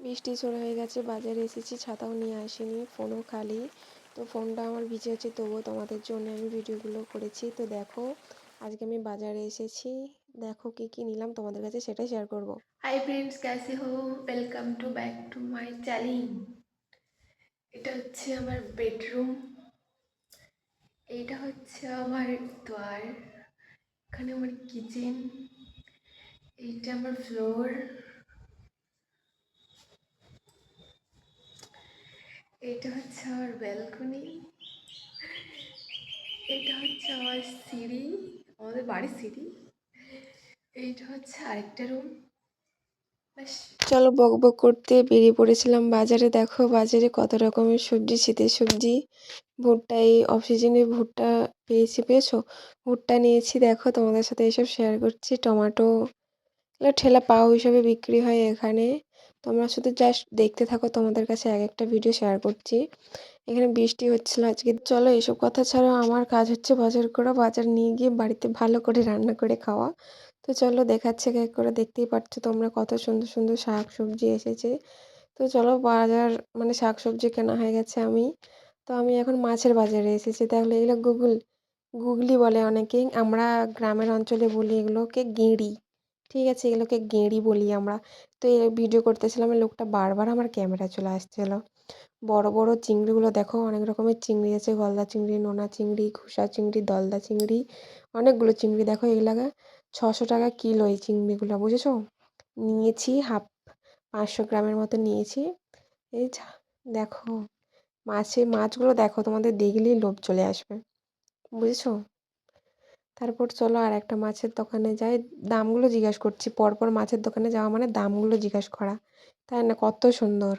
বৃষ্টি শুরু হয়ে গেছে, বাজারে এসেছি, ছাতাও নিয়ে আসিনি, ফোনও খালি। তো ফোনটা আমার ভিজে আছে, তবুও তোমাদের জন্য আমি ভিডিওগুলো করেছি। তো দেখো, আজকে আমি বাজারে এসেছি, দেখো কি কি নিলাম, তোমাদের কাছে সেটাই শেয়ার করব। হাই ফ্রেন্ডস ক্যাসে হো welcome to back to my চ্যালিং এটা হচ্ছে আমার বেডরুম এইটা হচ্ছে আমার দ্বার এখানে আমার কিচেন এইটা আমার ফ্লোর এইটা হচ্ছে আমার ব্যালকনি এইটা হচ্ছে আমার সিঁড়ি, আমাদের বাড়ির সিঁড়ি। এইটা হচ্ছে আরেকটা রুম চলো বক বক করতে বেরিয়ে পড়েছিলাম বাজারে। দেখো বাজারে কত রকমের সবজি, শীতের সবজি। ভুট্টা এই অফ সিজনে ভুট্টা পেয়েছি, পেয়েছ? ভুট্টা নিয়েছি, দেখো তোমাদের সাথে এসব শেয়ার করছি। টমাটো ঠেলা পাও হিসাবে বিক্রি হয় এখানে। তোমরা শুধু জাস্ট দেখতে থাকো, তোমাদের কাছে এক একটা ভিডিও শেয়ার করছি। এখানে বৃষ্টি হচ্ছিল আজকে। চলো এসব কথা ছাড়াও আমার কাজ হচ্ছে বাজার করা, বাজার নিয়ে গিয়ে বাড়িতে ভালো করে রান্না করে খাওয়া। তো চলো দেখাচ্ছে, এক করে দেখতেই পাচ্ছ তোমরা কত সুন্দর সুন্দর শাক সবজি এসেছে। তো চলো বাজার মানে শাক সবজি কেনা হয়ে গেছে আমি। তো আমি এখন মাছের বাজারে এসেছি। তাহলে এগুলো গুগল, গুগলি বলে অনেকেই। আমরা গ্রামের অঞ্চলে বলি এগুলোকে গেঁড়ি ঠিক আছে, এগুলোকে গেঁড়ি বলি আমরা। তো এই ভিডিও করতেছিলাম লোকটা বারবার আমার ক্যামেরা চলে আসছিল। বড় বড় চিংড়িগুলো দেখো, অনেক রকমের চিংড়ি আছে, গলদা চিংড়ি, নোনা চিংড়ি ঘুষা চিংড়ি, দলদা চিংড়ি, অনেকগুলো চিংড়ি দেখো, এগুলাকা ছশো টাকা কিলো এই চিংড়িগুলো, বুঝেছ? নিয়েছি হাফ, পাঁচশো গ্রামের মতো নিয়েছি। এই দেখো, মাছে, মাছগুলো দেখো, তোমাদের দেখলেই লোভ চলে আসবে, বুঝেছ? তারপর চলো আর একটা মাছের দোকানে যাই। দামগুলো জিজ্ঞাসা করছি। পরপর মাছের দোকানে যাওয়া মানে দামগুলো জিজ্ঞাসা করা। তাই না? কত সুন্দর।